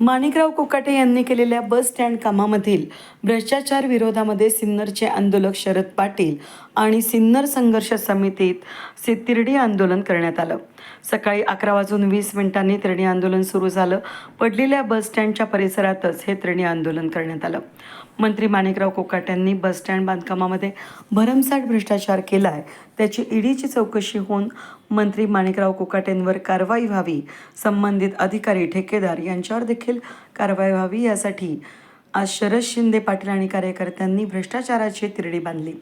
माणिकराव कोकाटे यांनी केलेल्या bus stand कामामधील भ्रष्टाचार विरोधामध्ये सिन्नरचे आंदोलक शरद पाटील आणि सिन्नर संघर्ष समितीत सितिर्डी आंदोलन करण्यात आलं. सकाळी अकरा वाजून वीस मिनिटांनी त्रिणी आंदोलन सुरू झालं. पडलेल्या बसस्टँडच्या परिसरातच हे त्रिणी आंदोलन करण्यात आलं. मंत्री माणिकराव कोकाट्यांनी बस स्टँड बांधकामामध्ये भरमसाठ भ्रष्टाचार केला आहे त्याची ईडीची चौकशी होऊन मंत्री माणिकराव कोकाटेंवर कारवाई व्हावी संबंधित अधिकारी ठेकेदार यांच्यावर देखील कारवाई व्हावी यासाठी आज शरद शिंदे पाटील आणि कार्यकर्त्यांनी भ्रष्टाचाराची तिरडी बांधली.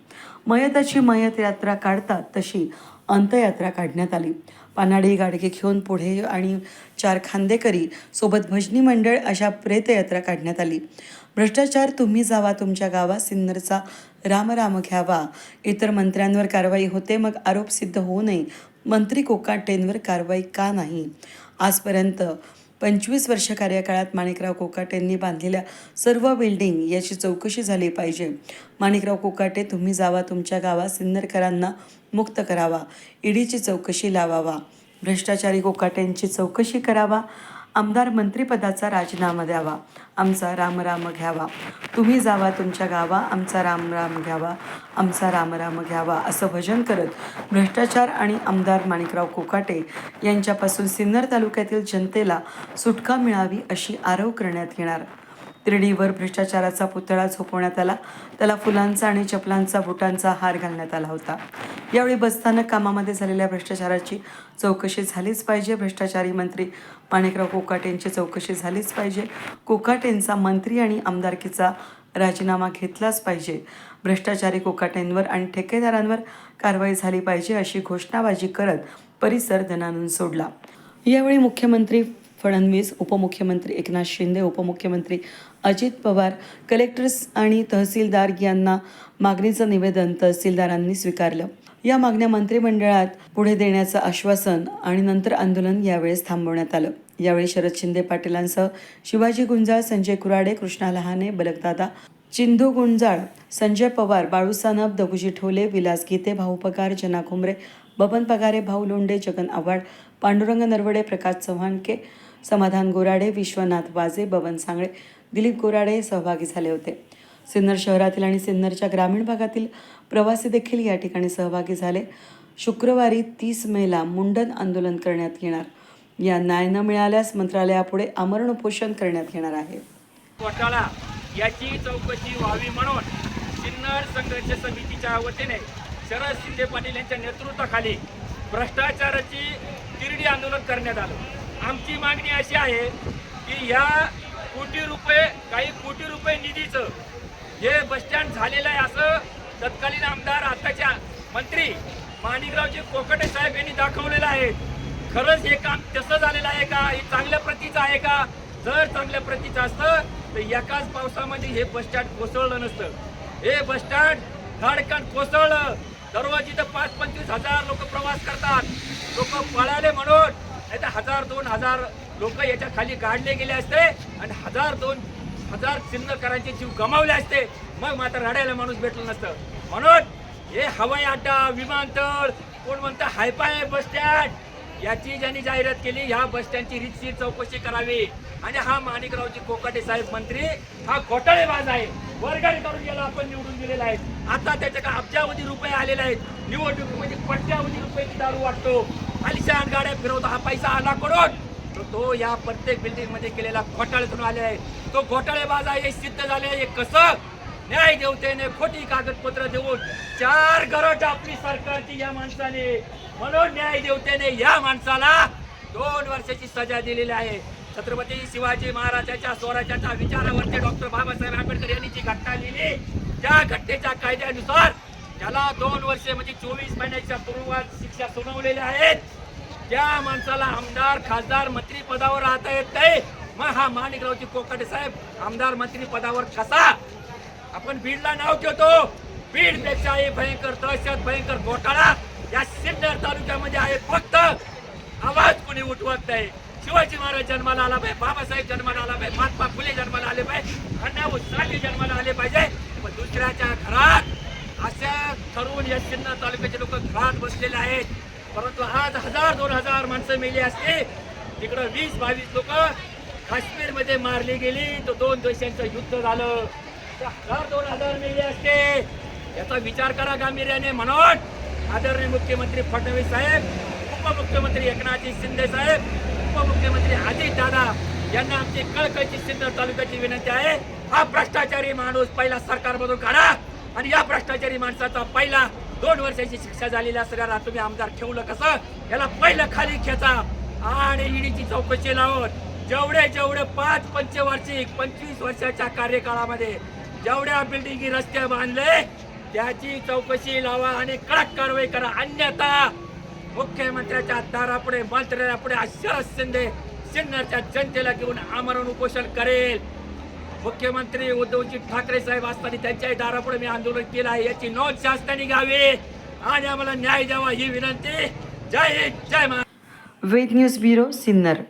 मयताची मयत यात्रा काढतात तशी अंत्ययात्रा काढण्यात आली. पानाडी गाडगे घेऊन पुढे आणि चार खांदेकरी सोबत भजनी मंडळ अशा प्रेतयात्रा काढण्यात आली. भ्रष्टाचार तुम्ही जावा तुमच्या गावा सिन्नरचा रामराम घ्यावा. इतर मंत्र्यांवर कारवाई होते मग आरोप सिद्ध होऊ नये. मंत्री कोकाटेंवर कारवाई का नाही? आजपर्यंत पंचवीस वर्ष कार्यकाळात माणिकराव कोकाटेंनी बांधलेल्या सर्व बिल्डिंग याची चौकशी झाली पाहिजे. माणिकराव कोकाटे तुम्ही जावा तुमच्या गावात सिन्नरकरांना मुक्त करावा. ईडीची चौकशी लावावा. भ्रष्टाचारी कोकाटेंची चौकशी करावा. आमदार मंत्रिपदाचा राजीनामा द्यावा. आमचा राम राम घ्यावा. तुम्ही जावा तुमच्या गावा आमचा राम राम घ्यावा आमचा रामराम घ्यावा असं भजन करत भ्रष्टाचार आणि आमदार माणिकराव कोकाटे यांच्यापासून सिन्नर तालुक्यातील जनतेला सुटका मिळावी अशी आरव करण्यात येणार. तिरडीवर भ्रष्टाचाराचा पुतळा झोपवण्यात आला. त्याला फुलांचा आणि चपलांचा बुटांचा हार घालण्यात आला होता. यावेळी बसस्थानक कामामध्ये झालेल्या भ्रष्टाचाराची चौकशी झालीच पाहिजे. भ्रष्टाचारी मंत्री माणिकराव कोकाटेंची चौकशी झालीच पाहिजे. कोकाटेंचा मंत्री आणि आमदारकीचा राजीनामा घेतलाच पाहिजे. भ्रष्टाचारी कोकाटेंवर आणि ठेकेदारांवर कारवाई झाली पाहिजे अशी घोषणाबाजी करत परिसर धनानून सोडला. यावेळी मुख्यमंत्री फडणवीस उपमुख्यमंत्री एकनाथ शिंदे उपमुख्यमंत्री अजित पवार कलेक्टर्स आणि तहसीलदार यांना मागणीचं निवेदन तहसीलदारांनी स्वीकारलं. या मागण्या मंत्रिमंडळात पुढे देण्याचं आश्वासन आणि नंतर आंदोलन यावेळेस थांबवण्यात आलं. यावेळी शरद शिंदे पाटीलांसह शिवाजी गुंजाळ संजय कुराडे कृष्णा लहाने बलकदादा चिंधू गुंजाळ संजय पवार बाळूसानप दगुजी ठोले विलास गीते भाऊ पगार जना खुमरे बबन पगारे भाऊ लोंडे जगन आव्हाड पांडुरंग नरवडे प्रकाश चव्हाणके समाधान गोराडे विश्वनाथ वाजे बबन सांगळे दिलीप गोराडे सहभागी झाले होते. सिन्नर शहरातील आणि सिन्नरच्या ग्रामीण भागातील प्रवासी देखील या ठिकाणी सहभागी झाले. शुक्रवारी तीस मेला मुंडन आंदोलन करण्यात येणार. या न्याय न मिळाल्यास मंत्रालयापुढे आमरण उपोषण करण्यात येणार आहे. घोटाळा याची चौकशी व्हावी म्हणून सिन्नर संघर्ष समितीच्या वतीने शरद शिंदे पाटील यांच्या नेतृत्वाखाली भ्रष्टाचाराची तिरडी आंदोलन करण्यात आलं. आमची मागणी अशी आहे की या कोटी रुपये काही कोटी रुपये निधीचं हे बसस्टँड झालेलं आहे असं तत्कालीन आमदार आताच्या मंत्री माणिकरावजी कोकटे साहेब यांनी दाखवलेलं आहे. खरंच हे काम तसं झालेलं आहे का? हे चांगल्या प्रतीचं आहे का? जर चांगल्या प्रतीचं असतं तर एकाच पावसामध्ये हे बस स्टँड कोसळलं नसतं. हे बसस्टँड स्टँड कोसळलं. दररोज इथं पाच पंचवीस हजार लोक प्रवास करतात. लोक पळाले म्हणून नाही तर हजार दोन हजार लोक याच्या खाली गाडले गेले असते आणि हजार दोन हजार सिन्नरकरांचे जीव गमावले असते. मग मात्र रडायला माणूस भेटलं नसतं. म्हणून हे हवाई अड्डा विमानतळ कोण म्हणतं हायपाय बस स्टँड याची ज्यांनी जाहिरात केली ह्या बस स्टँडची रीतशीर चौकशी करावी. आणि हा माणिकरावजी कोकाटे साहेब मंत्री हा घोटाळेबाज आहे. वर्गाने करून गेला आपण निवडून दिलेला आहे. आता त्याच्या का अब्जावधी रुपये आलेले आहेत. निवडणुकीमध्ये कोट्यावधी रुपये दारू वाटतो. आलिशान गाड्या फिरवतो हा पैसा आला करोड तर तो या प्रत्येक बिल्डिंगमध्ये केलेला घोटाळ्यातून आले आहे. तो घोटाळेबाज आहे हे सिद्ध झाले हे कसं? न्याय देवतेने खोटी कागदपत्र देऊन चार गरट आपली सरकारची या माणसाने. म्हणून न्याय देवतेने या माणसाला दोन वर्षाची सजा दिलेली आहे. छत्रपती शिवाजी महाराजांच्या स्वराज्याच्या विचारावरती डॉक्टर बाबासाहेब आंबेडकर यांनी जी घटना लिहिली त्या घटनेच्या कायद्यानुसार त्याला दोन वर्षे म्हणजे चोवीस महिन्याच्या पूर्वात शिक्षा सुनावलेल्या आहेत. त्या माणसाला आमदार खासदार मंत्री पदावर राहता येत नाही मग हा माणिकरावजी कोकाटे साहेब आमदार मंत्री पदावर कसा आपण बीडला नाव ठेवतो. बीडपेक्षा हे भयंकर दहशत भयंकर घोटाळा. या सिन्नर तालुक्यामध्ये आहे फक्त. आवाज कुणी उठवत नाही. शिवाजी महाराज जन्माला आला पाहिजे बाबासाहेब जन्माला आला पाहिजे महात्मा फुले जन्माला आले पाहिजे अण्णा साठे जन्माला आले पाहिजे. पण दुसऱ्याच्या घरात अशा ठरवून या सिन्नर तालुक्याचे लोक घरात बसलेले आहेत. परंतु आज हजार दोन हजार माणसं मेली असते तिकडं वीस बावीस लोक काश्मीरमध्ये मारली गेली. तर दोन देशांचं युद्ध झालं. हजार दोन हजार मेले असते. याचा विचार करा गांभीर्याने म्हणून. आदरणीय मुख्यमंत्री फडणवीस साहेब उपमुख्यमंत्री एकनाथजी शिंदे साहेब उपमुख्यमंत्री अजित दादा यांना आमची कळकळची सिन्नर तालुक्याची विनंती आहे. हा भ्रष्टाचारी माणूस पहिला सरकारमधून काढा आणि या भ्रष्टाचारी माणसाचा पहिला दोन वर्षाची शिक्षा झालेल्या असणारा तुम्ही आमदार ठेवलं कसं? याला पहिलं खाली खेचा. आणि ईडीची चौकशी लावून जेवढे जेवढे पाच पंचवार्षिक पंचवीस वर्षाच्या कार्यकाळामध्ये जेवढ्या बिल्डिंगी रस्ते बांधले त्याची चौकशी लावा आणि कडक कारवाई करा. अन्यथा मुख्यमंत्र्याच्या दारापुढे मंत्र्यापुढे अशा शिंदे सिन्नरच्या जनतेला घेऊन आमरण उपोषण करेल. मुख्यमंत्री उद्धवजी ठाकरे साहेब असताना त्यांच्याही दारापुढे मी आंदोलन केलं आहे. याची नोंद शासनाने घ्यावी. आणि आम्हाला न्याय द्यावा ही विनंती. जय हिंद जय Maharashtra. Ved news bureau Sinnar.